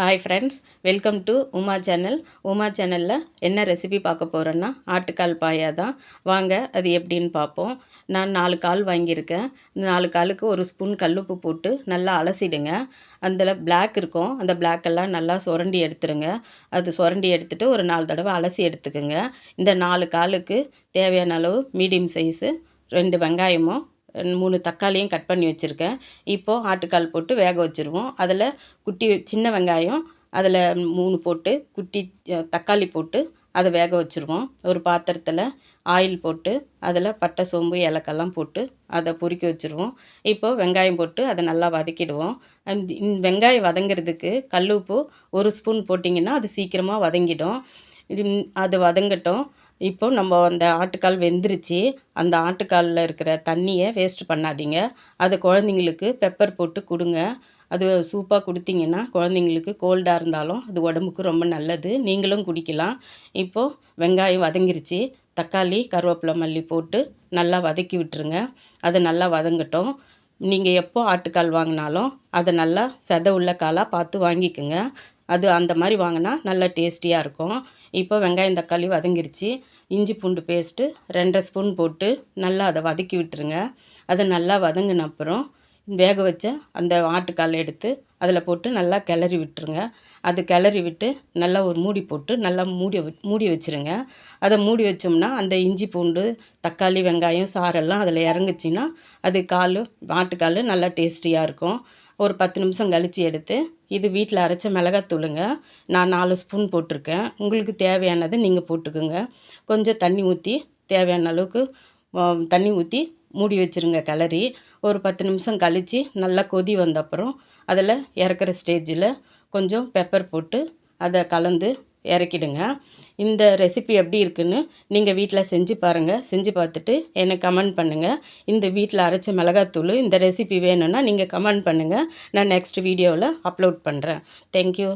Hi friends welcome to Uma channel Uma சேனலில் என்ன recipe பார்க்க போகிறேன்னா ஆட்டுக்கால் பாயா தான். வாங்க அது எப்படின்னு பார்ப்போம். நான் நாலு கால் வாங்கியிருக்கேன். நாலு காலுக்கு ஒரு ஸ்பூன் கல்லுப்பு போட்டு நல்லா அலசிடுங்க. அதில் பிளாக் இருக்கும். அந்த பிளாக்கெல்லாம் நல்லா சுரண்டி எடுத்துருங்க. அது சுரண்டி எடுத்துகிட்டு ஒரு நாலு தடவை அலசி எடுத்துக்கோங்க. இந்த நாலு காலுக்கு தேவையான அளவு மீடியம் சைஸு ரெண்டு வெங்காயமும் மூணு தக்காளியும் கட் பண்ணி வச்சுருக்கேன். இப்போது ஆட்டுக்கால் போட்டு வேக வச்சுருவோம். அதில் குட்டி சின்ன வெங்காயம் அதில் மூணு போட்டு குட்டி தக்காளி போட்டு அதை வேக வச்சுருவோம். ஒரு பாத்திரத்தில் ஆயில் போட்டு அதில் பட்டை சோம்பு ஏலக்கெல்லாம் போட்டு அதை பொறுக்கி வச்சுருவோம். இப்போது வெங்காயம் போட்டு அதை நல்லா வதக்கிடுவோம். அண்ட் வெங்காயம் வதங்கிறதுக்கு கல் உப்பு ஒரு ஸ்பூன் போட்டிங்கன்னா அது சீக்கிரமாக வதங்கிடும். அது வதங்கட்டும். இப்போ நம்ம அந்த ஆட்டுக்கால் வெந்துருச்சு. அந்த ஆட்டுக்காலில் இருக்கிற தண்ணியை வேஸ்ட் பண்ணாதீங்க. அதை குழந்தைங்களுக்கு பெப்பர் போட்டு கொடுங்க. அது சூப்பாக கொடுத்தீங்கன்னா குழந்தைங்களுக்கு கோல்டாக இருந்தாலும் அது உடம்புக்கு ரொம்ப நல்லது. நீங்களும் குடிக்கலாம். இப்போது வெங்காயம் வதங்கிருச்சு. தக்காளி கருவேப்பிலை மல்லி போட்டு நல்லா வதக்கி விட்டுருங்க. அது நல்லா வதங்கட்டும். நீங்கள் எப்போ ஆட்டுக்கால் வாங்கினாலும் அதை நல்லா செத உள்ள காலாக பார்த்து வாங்கிக்கோங்க. அது அந்த மாதிரி வாங்கினா நல்லா டேஸ்டியாக இருக்கும். இப்போ வெங்காயம் தக்காளி வதங்கிருச்சு. இஞ்சி பூண்டு பேஸ்ட்டு ரெண்டரை ஸ்பூன் போட்டு நல்லா அதை வதக்கி விட்டுருங்க. அது நல்லா வதங்கின அப்புறம் வேக வச்ச அந்த ஆட்டுக்கால் எடுத்து அதில் போட்டு நல்லா கிளறி விட்டுருங்க. அது கிளறி விட்டு நல்லா ஒரு மூடி போட்டு நல்லா மூடி மூடி வச்சுருங்க. அதை மூடி வச்சோம்னா அந்த இஞ்சி பூண்டு தக்காளி வெங்காயம் சாரெல்லாம் அதில் இறங்குச்சின்னா அது கால் ஆட்டுக்கால் நல்லா டேஸ்டியாக இருக்கும். ஒரு பத்து நிமிஷம் கழித்து எடுத்து இது வீட்டில் அரைச்ச மிளகாத்தூளுங்க நான் நாலு ஸ்பூன் போட்டிருக்கேன். உங்களுக்கு தேவையானது நீங்கள் போட்டுக்கோங்க. கொஞ்சம் தண்ணி ஊற்றி தேவையான அளவுக்கு தண்ணி ஊற்றி மூடி வச்சுருங்க கிளறி. ஒரு பத்து நிமிஷம் கழித்து நல்லா கொதி வந்த அப்புறம் அதில் இறக்குற ஸ்டேஜில் கொஞ்சம் பெப்பர் போட்டு அதை கலந்து இறக்கிடுங்க. இந்த ரெசிபி எப்படி இருக்குன்னு நீங்கள் வீட்டில் செஞ்சு பாருங்கள் செஞ்சு பார்த்துட்டு எனக்கு கமெண்ட் பண்ணுங்கள் இந்த வீட்டில் அரைச்ச மிளகாத்தூள் இந்த ரெசிபி வேணும்னா நீங்கள் கமெண்ட் பண்ணுங்கள் நான் நெக்ஸ்ட் வீடியோவில் அப்லோட் பண்ணுறேன் தேங்க்யூ